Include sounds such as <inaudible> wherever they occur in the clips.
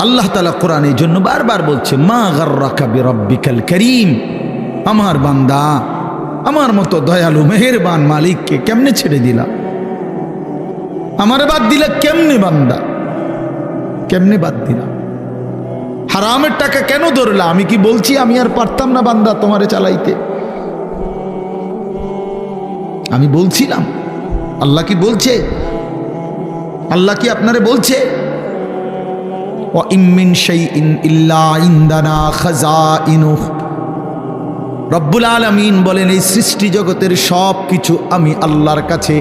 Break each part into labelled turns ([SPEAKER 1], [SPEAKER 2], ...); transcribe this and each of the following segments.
[SPEAKER 1] আল্লাহ তালা কোরআন এই জন্য বারবার বলছে, মা গার্রাকা বিরব্বিকাল করিম। আমার বান্দা, আমার মতো দয়ালু, মেহেরবান মালিককে কেমনে ছেড়ে দিলা? আমার বাদ দিলা কেমনে বান্দা? কেমনে বাদ দিলা? হারামের টাকা কেন ধরলা? আমি কি বলছি আমি আর পারতাম না বান্দা তোমারে চালাইতে? আমি বলছিলাম। আল্লাহ কি বলছে? আল্লাহ কি আপনারে বলছে? ইমিন সেই ইন ইল্লা ইন্দানা খাজা ইনু রব্বুল আলমিন বলেন, এই সৃষ্টি জগতের সব কিছু আমি আল্লাহর কাছে।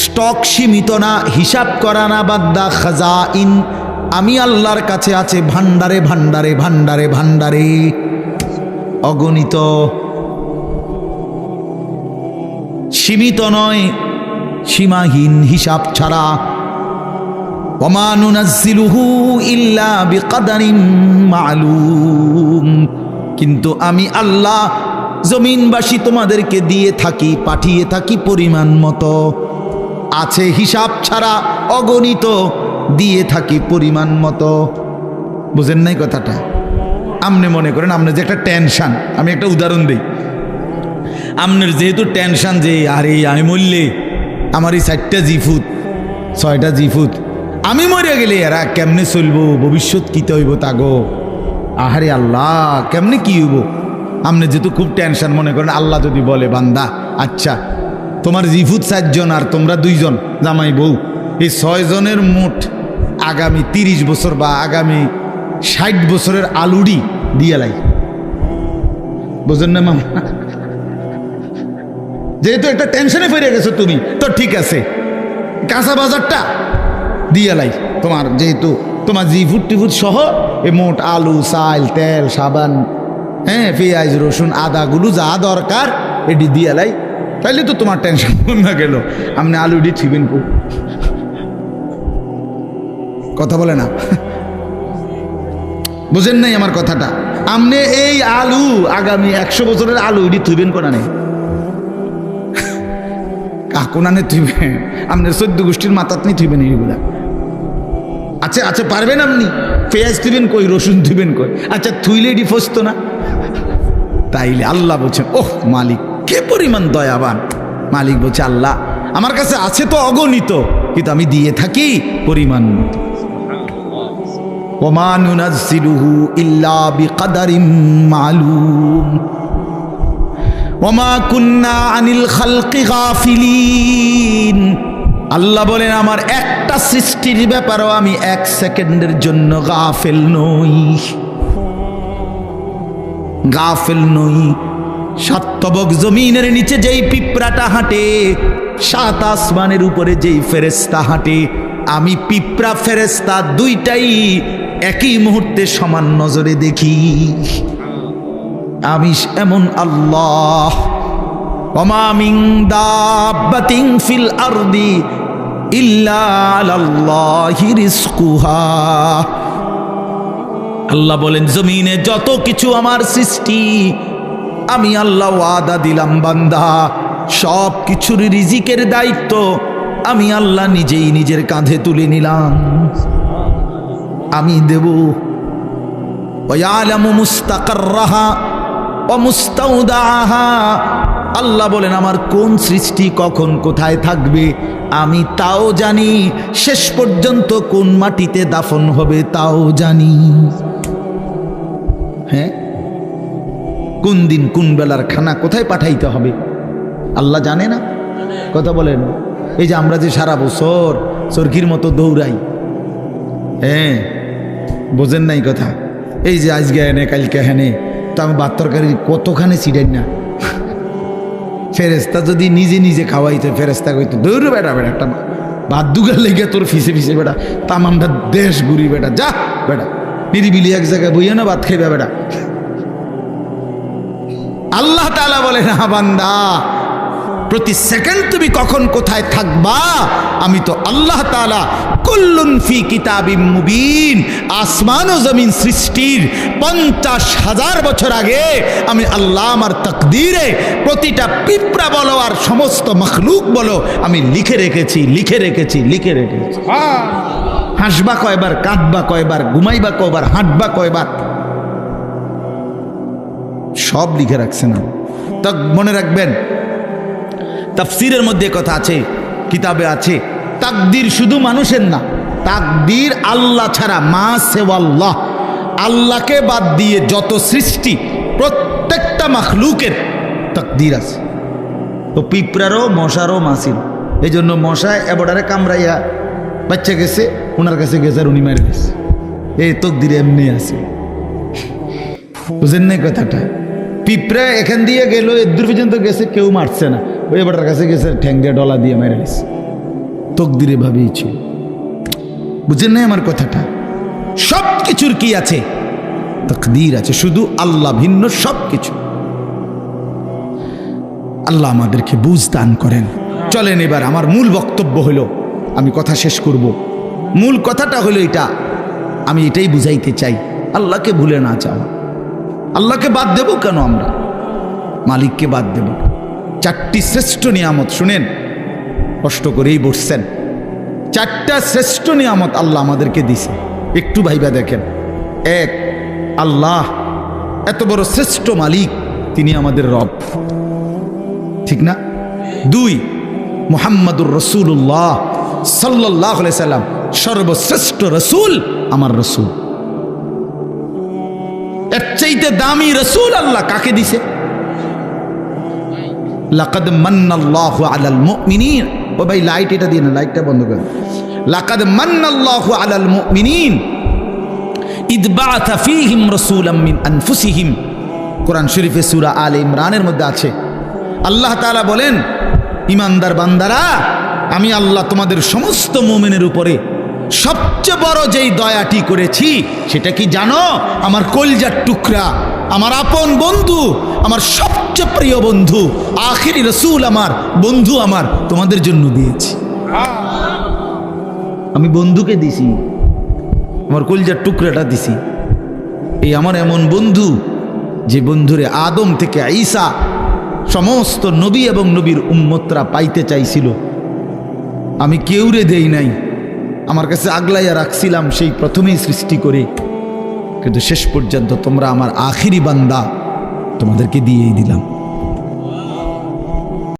[SPEAKER 1] স্টক সীমিত না, হিসাব করা না বাদ্দা খাজা ইন আমি আল্লাহর কাছে আছে ভান্ডারে ভান্ডারে ভান্ডারে ভান্ডারে অগণিত। সীমিত নয় সীমাহীন হিসাব ছাড়া কিন্তু আমি আল্লাহ জমিনবাসী তোমাদেরকে দিয়ে থাকি, পাঠিয়ে থাকি পরিমাণ মতো। আছে হিসাব ছাড়া অগণিত, দিয়ে থাকি পরিমাণ মতো। বুঝেন নাই কথাটা? আপনি মনে করেন আপনার যে একটা টেনশন। আমি একটা উদাহরণ দিই। আপনার যেহেতু টেনশন যে, আরে আমি মরলে আমার এই চারটা জিফুত ছয়টা জিফুত আমি মরে গেলে এরা কেমনে চলবো? ভবিষ্যৎ কি হইব তাগো? আহারে আল্লাহ, কেমনে কি হইব? আপনি যেহেতু খুব টেনশন মনে করেন, আল্লাহ যদি বলে, বান্দা আচ্ছা তোমার জিফুত চারজন আর তোমরা দুইজন, জামাই বউ, এই ছয়জনের মোট আগামী তিরিশ বছর বা আগামী ষাট বছরের আলুডি দিয়ে লাই। বুঝলেন না মামা? যেহেতু একটা টেনশনে ফিরে গেছো তুমি, তো ঠিক আছে। কাঁচা বাজারটা দিয়ে লাই। তোমার যেহেতু তোমার জিফুট টিফুট সহ এ মোট আলু, চাল, তেল, সাবান হ্যাঁ পেঁয়াজ, রসুন আদাগুলো যা দরকার, এটি দিয়ে লাই। তাইলে তো তোমার টেনশন <laughs> না গেল। আপনি আলু আলুটি ঠিবেন কু। কথা বলে না। <laughs> বুঝেন নাই আমার কথাটা। আপনি এই আলু আগামী একশো বছরের আলু এটি থুইবেন কোনা নেই। কাকুনানে থুইবেন আপনার চোদ্দ গোষ্ঠীর মাথাত নিয়ে থুইবেন এইগুলা। আচ্ছা আচ্ছা পারবেন আপনি? পেঁয়াজ থুবেন কই, রসুন থুবেন কই? আচ্ছা থুইলে এটি না? তাইলে আল্লাহ বলছেন, ওহ, মালিক, কে পরিমাণ দয়াবান? মালিক বলছে, আল্লাহ, আমার কাছে আছে তো অগণিত, কিন্তু আমি দিয়ে থাকি পরিমাণ মতো। ওমা নুনাজ্জিলুহু ইল্লা বিকাদারিম মালুম। ওমা কুন্না আনিল খালকি গাফিলিন। আল্লাহ বলেন, আমার একটা সৃষ্টির ব্যাপারও আমি এক সেকেন্ডের জন্য গাফেল নই। গাফেল নই। সাতবক জমিনের নিচে যেই পিঁপড়াটা হাঁটে, সাত আসমানের উপরে যেই ফেরেস্তা হাঁটে, আমি পিঁপড়া ফেরেস্তা দুইটাই একই মুহূর্তে সমান নজরে দেখি। আমি এমন আল্লাহ। দাব্বাতিং ফিল আরদি আল্লাহ বলেন, জমিনে যত কিছু আমার সৃষ্টি, আমি আল্লাহ ওয়াদা দিলাম, বান্দা। সব কিছুর রিজিকের দায়িত্ব আমি আল্লাহ নিজেই নিজের কাঁধে তুলে নিলাম। আমি দেব। ওয়ালামু মুস্তাকাররাহা ও আল্লাহ বলেন, আমার কোন সৃষ্টি কখন কোথায় থাকবে? আমি তাও জানি। শেষ পর্যন্ত কোন মাটিতে দাফন হবে তাও জানি। হ্যাঁ? কোন দিন কোন বেলার খানা কোথায় পাঠাইতে হবে? আল্লাহ জানে না? কথা বলেন। এই যে আমরা যে সারা বছর চরকির মতো দৌড়াই। হ্যাঁ? বোঝেন নাই কথা? এই যে আজকে এনে, কালকে হেনে আমি ভাত তরকারি কতখানি ছিটেন না? ফেরেস্তা যদি নিজে নিজে খাওয়াইতে ফেরেস্তা কইতো, দৌড় বেটা বেটা একটা ভাত দুগার লেগে তোর ফিসে ফিসে বেটা তামামটা দেশ ঘুরি বেটা যা বেটা নিরিবিলি এক জায়গায় বইয়া না ভাত খাইবে বেটা আল্লাহ তালা বলে না বান্দা প্রতি সেকেন্ড তুমি কখন কোথায় থাকবা? আমি তো আল্লাহ তাআলা কুল্লুন ফি কিতাবিম মুবিন, আসমান ও জমিন সৃষ্টির পঞ্চাশ হাজার বছর আগে আমি আল্লাহ আমার তকদিরে প্রতিটা পিঁপড়া বলো আর সমস্ত মখলুক বলো, আমি লিখে রেখেছি লিখে রেখেছি লিখে রেখেছি। হাসবা কয়বার, কাঁদবা কয়বার, ঘুমাইবা কয়বার, হাঁটবা কয়বার? সব লিখে রাখছেন তা মনে রাখবেন তাফসিরের মধ্যে কথা আছে, কিতাবে আছে, তাকদির শুধু মানুষের না, তাকদির আল্লাহ ছাড়া মা সেওয়াল্লাহ আল্লাহকে বাদ দিয়ে যত সৃষ্টি, প্রত্যেকটা মাখলুকের তাকদির আছে। তো পিঁপড়ারও, মশারও মাসির এই জন্য মশায় এবারে কামড়াইয়া বাচ্চা গেছে ওনার কাছে গেছে আর উনি মেরে গেছে। এই তকদির এমনি আছে। বুঝেন নাই কথাটা? পিঁপড়া এখান দিয়ে গেল এদূর পর্যন্ত গেছে, কেউ মারছে না। ওই এবারটার কাছে গেছে, ঠ্যাং দিয়ে ডলা দিয়ে মেরে গেছে তকদিরে ভাবিয়েছি বুঝেন নাই আমার কথাটা? সব কিছুর কি আছে? তকদির আছে, শুধু আল্লাহ ভিন্ন সব কিছু আল্লাহ আমাদেরকে বুঝ দান করেন। চলেন এবার, আমার মূল বক্তব্য হলো, আমি কথা শেষ করব। মূল কথাটা হলো এটা, আমি এটাই বুঝাইতে চাই। আল্লাহকে ভুলে না চাও আল্লাহকে বাদ দেব কেন আমরা? মালিককে বাদ দেব চারটি শ্রেষ্ঠ নিয়ামত, শুনেন, কষ্ট করেই বসছেন। চারটা শ্রেষ্ঠ নিয়ামত আল্লাহ আমাদেরকে দিছে একটু ভাইবা দেখেন। এক, আল্লাহ এত বড় শ্রেষ্ঠ মালিক, তিনি আমাদের রব। ঠিক না? দুই, মোহাম্মদুর রসুল্লাহ সাল্লাহ সাল্লাম, সর্বশ্রেষ্ঠ রসুল আমার রসুল। এর চাইতে দামি রসুল আল্লাহ কাকে দিছে? লাকাদ মান্নাল্লাহু আলাল মুমিনিন। ও ভাই লাইট এটা দিয়ে না লাইটটা বন্ধ করে লাকাদ মান্নাল্লাহু আলাল মুমিনিন। ইদ বাআথা ফীহিম রাসূলাম মিন আনফুসিহিম। কোরআন শরীফে সূরা আলে ইমরানের মধ্যে আছে। আল্লাহ তাআলা বলেন, ইমানদার বান্দারা, আমি আল্লাহ তোমাদের সমস্ত মুমিনের উপরে সবচেয়ে বড় যেই দয়াটি করেছি, সেটা কি জানো? আমার কলজার টুকরা, আমার আপন বন্ধু, আমার সবচেয়ে প্রিয় বন্ধু, আখিরি রসুল আমার, বন্ধু আমার তোমাদের জন্য দিয়েছি। আমি বন্ধুকে দিছি, আমার কলজার টুকরাটা দিছি। এই আমার এমন বন্ধু, যে বন্ধুরে আদম থেকে আইসা সমস্ত নবী এবং নবীর উম্মতরা পাইতে চাইছিল। আমি কেউরে দেই নাই। আমার কাছে আগলাইয়া রাখছিলাম সেই প্রথমেই সৃষ্টি করে। কিন্তু শেষ পর্যন্ত তোমরা আমার আখিরি বান্দা তোমাদেরকে দিয়েই দিলাম।